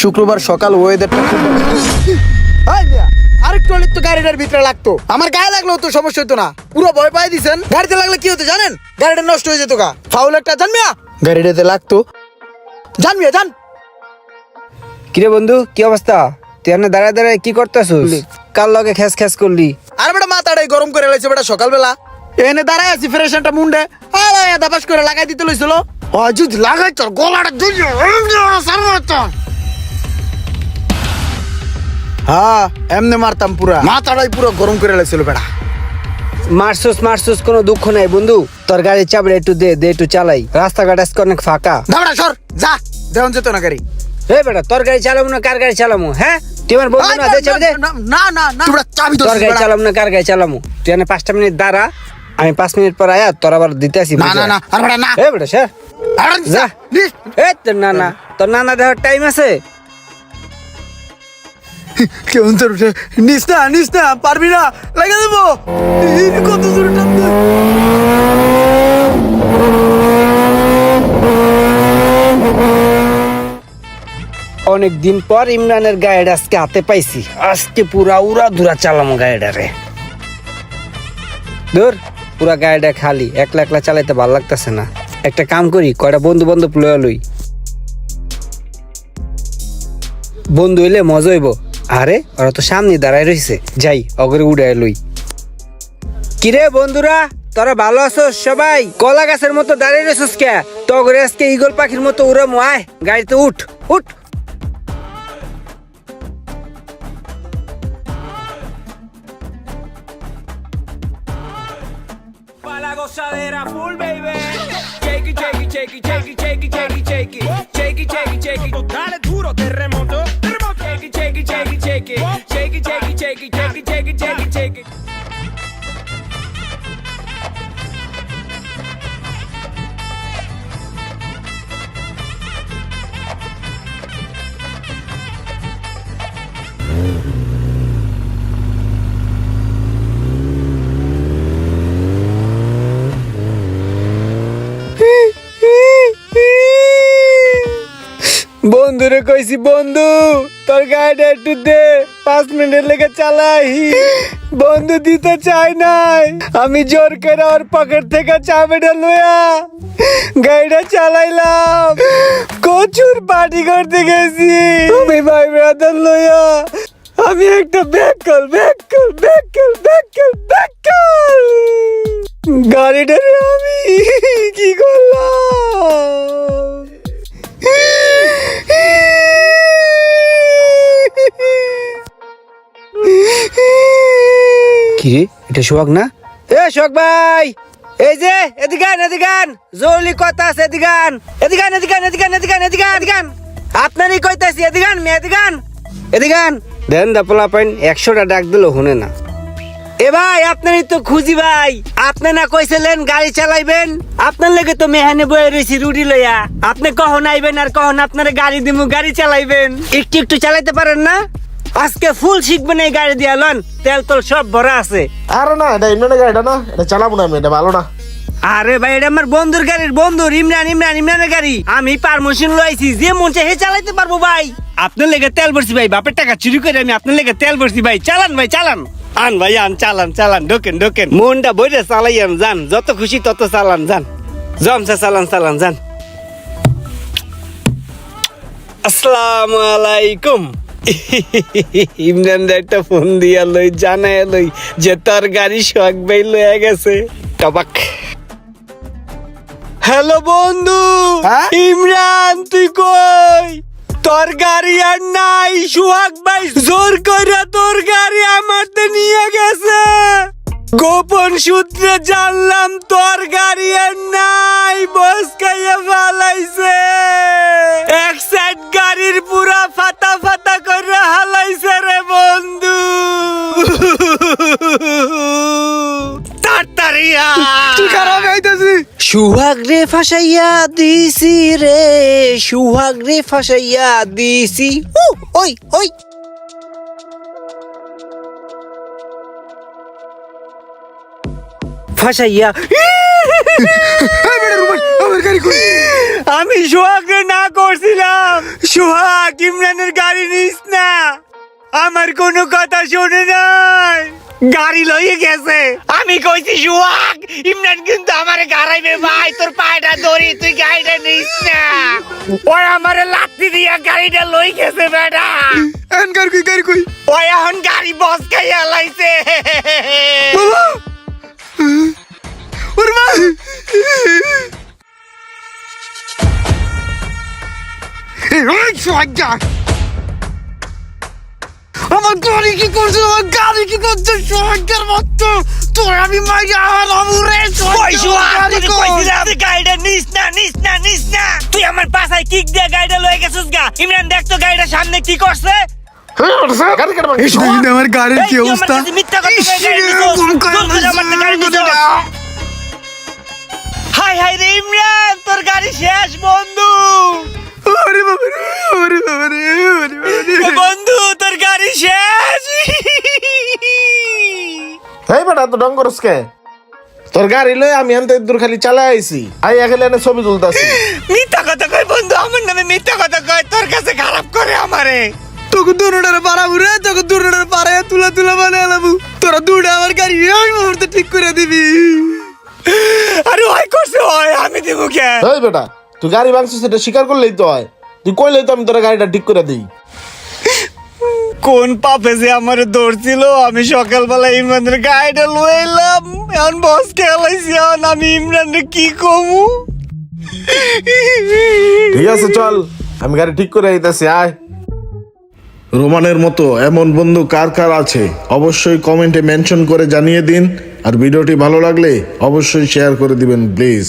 শুক্রবার সকাল ওয়েদারটা খুব আরেকটু হলে তো গাড়িটার ভিতরে লাগতো। আমার গায়ে লাগলেও তো সমস্যা হতো না। পুরো ভয় পাই দিছেন। গাড়িতে লাগলে কি হতো জানেন? গাড়িটা নষ্ট হয়ে যেত গা। ফাউল একটা জান মিয়া? গাড়িটাতে লাগতো। জান মিয়া জান। কিরে বন্ধু কি অবস্থা? তুই এখানে দাঁড়ায় দাঁড়ায় কি করতেছিস? কার লগে খ্যাস খ্যাস করলি? আর বেটা মাথাটাই গরম করে লাইছে বেটা সকালবেলা। এনে দাঁড়ায় আছি ফ্রেশ একটা মুন্ডে। দাবাস করে লাগাই দিতে লইছিল। অযুত লাগাই তোর গলাটা হ্যাঁ এমনি মারতাম পুরা। মাথাটাই পুরো গরম করে লাইছিল বেটা মারছুস মারছুস কোনো দুঃখ নাই বন্ধু। তোর গাড়ির চাবড়ে একটু দে দে একটু চালাই। রাস্তাঘাট আজকে অনেক ফাঁকা। দাবড়া সর যা দেওয়ান যেত না গাড়ি। হে বেটা তোর গাড়ি চালাবো না কার গাড়ি চালামু হ্যাঁ? তুই আমার বন্ধু না দে চাবি দে। না না না তোমরা চাবি তোর গাড়ি চালাবো না কার গাড়ি চালামু তুই এখানে পাঁচটা মিনিট দাঁড়া আমি পাঁচ মিনিট পর আয়া তোর আবার দিতে আসি না না না আর বেটা না। হে বেটা স্যার যা। যা। এ তোর না না তোর নানা দেওয়ার টাইম আছে? কেমন তোর উঠে, নিস না নিস না, পারবি না লাগা দেবো। কত দূর টানতে। অনেক দিন পর ইমরানের গাড়িটা আজকে হাতে পাইছি। আজকে পুরা উড়া ধুরা চালাম গাড়িটা রে ধর, পুরা গাড়িটা খালি, একলা একলা চালাইতে ভালো লাগতেছে না। একটা কাম করি, কয়টা বন্ধু বান্ধব লয়ে লই। বন্ধু এলে মজা হইব। আরে ওরা তো সামনে দাঁড়ায় রইছে যাই অগরে উড়াই লই কিরে বন্ধুরা তোরা ভালো আছো সবাই কলা গাছের মতো দাঁড়িয়ে রয়েছিস কে তগরে আজকে ইগল পাখির মতো উড়ামো আয় গাড়িতে উঠ উঠ Pa' la gozadera full, baby. Shake it, shake it, shake it, shake it, shake it, shake it, shake it. Shake it, shake it, shake it. Dale duro, terremoto. বন্ধুরে কইছি, বন্ধু, তোর গাড়িটা একটু দে, পাঁচ মিনিটের লেগে চালাই। বন্ধু দিতে চাই নাই। আমি জোর করে ওর পকেট থেকে চাবিটা লইয়া গাড়িটা চালাইলাম। কচুর পার্টি করতে গেছি। তুমি ভাই ব্রাদার লইয়া, আমি একটা back call back call back call back call back call গাড়িটারে আমি কি করলাম? কিরে এটা সোহাগ না? এ সোহাগ ভাই! এই যে এদিকান এদিকান জরুরি কথা আছে এদিকান এদিকান এদিকান এদিকান এদিকান এদিকান এদিকান আপনারই কইতাছি এদিকান মে এদিকান এদিকান দেন দা পোলা পাইন একশোটা ডাক দিল শুনে না। এ ভাই আপনারই তো খুঁজি ভাই। আপনি না কইছিলেন গাড়ি চালাইবেন? আপনার লেগে তো মেহানে বয়ে রয়েছি রুটি লইয়া। আপনি কখন আইবেন আর কখন আপনার গাড়ি দিমু গাড়ি চালাইবেন? একটু একটু চালাইতে পারেন না? আজকে ফুল শিখবেন এই গাড়ি দিয়া লন। তেল তোল সব ভরা আছে। আরে না এটা ইমরানের গাড়িটা না এটা চালাবো না আমি এটা ভালো না। আরে ভাই এটা আমার বন্ধুর গাড়ির বন্ধুর ইমরান ইমরান ইমরানের গাড়ি। আমি পারমিশন লইছি যে মন চাই হে চালাইতে পারব ভাই। আপনার লেগে তেল ভরছি ভাই বাপের টাকা চুরি করে আমি আপনার লেগে তেল ভরছি ভাই। চালান ভাই চালান। আন ভাই আন চালান চালান ঢোকেন ঢোকেন। মনটা বইরে চালাইয়ান যান যত খুশি তত চালান যান। জমসা চালান চালান যান। আসসালামু আলাইকুম। ইমরান একটা ফোন দিয়া লই জানায় লই যে তোর গাড়ি শখ ভাই লইয়া গেছে। টবাক। হ্যালো বন্ধু হ্যাঁ? ইমরান তুই কই? তোর গাড়ি আর নাই, সুহাগ ভাই জোর কইরা তোর গাড়ি আমারতে নিয়ে গেছে। গোপন সূত্রে জানলাম তোর গাড়ি আর নাই, বস খাইয়ে ফালাইছে। এক সাইড গাড়ির পুরা ফাতা ফাটা করে হালাইছে রে সুহাগ রে ফাঁসাইয়া দিছি রে সুহাগ রে ফাঁসাইয়া দিছি। ওই ওই। ফাঁসাইয়া। আমি সোহাগ না করছিলাম। সোহাগ ইমরানের গাড়ি নিস না। আমার কোনো কথা শোনে নাই। গাড়ি লইয়ে গেছে। আমি কইছি সোহাগ ইমরান কিন্তু আমারে গাড়াইবে ভাই তোর পায়টা ধরি তুই গাড়িটা নিস না। ওই আমারে লাত্তি দিয়া গাড়িটা লই গেছে বেটা। এন গাড়ি কই গাড়ি কই? ওই এখন গাড়ি বস খাইয়া লাইছে। বাবা! ওরে মা! ওই সোহাগা আমার গাড়ি কি করছে? আমার গাড়ি কি করছে? সোহাগের মতো। তোর আমি মাইয়া হারাবো রে ওই সোহাগ গাড়ি তোকে কই? কইছিলাম তুই গাড়িটা নিস না নিস না নিস না। তুই আমার পাশায় কিক দিয়ে গাড়িটা লয়ে গেছিস গা। ইমরান দেখ তো গাড়িটা সামনে কি করছে। দেখি না আমার গাড়ির এই, কি আমার অবস্থা? আমার। হাই হাই রে ইমরান তোর গাড়ি শেষ বন্ধু। ওরে বাবা রে, ওরে বাবা রে, ওরে বাবা রে। বন্ধু তোর গাড়ি শেষ! এই বেটা তো ডং করস কে? তোর গাড়ি লই আমি আনতে দূর খালি চালাই আইছি। আই এখানে এনে ছবি তুলতাছি। মিথ্যা কথা কয় বন্ধু আমার নামে মিথ্যা কথা কয় তোর কাছে খারাপ করে আমারে। তোকে দুটারে পারাবো রে তোকে তুলা তুলা মানে আলাবো তোরা দুটা আমার গাড়ি এই মুহূর্তে ঠিক করে দিবি। আরে ওই করছে ওই আমি দিব কে? এই বেটা তুই গাড়ি ভাঙছিস এটা স্বীকার করলেই তো হয়। তুই কইলেই তো আমি তোর গাড়িটা ঠিক করে দিই। কোন পাপে যে আমার ধরছিল আমি সকালবেলা ইমরানের গাড়িটা লয়ে এলাম। এখন বস খেলাইছি এখন আমি ইমরানকে কি কমু? ঠিক আছে চল। আমি গাড়ি ঠিক করে দিতেছি আয়। রোমানের মতো এমন বন্ধু কার কার আছে অবশ্যই কমেন্টে মেনশন করে জানিয়ে দিন। আর ভিডিওটি ভালো লাগলে অবশ্যই শেয়ার করে দিবেন প্লিজ।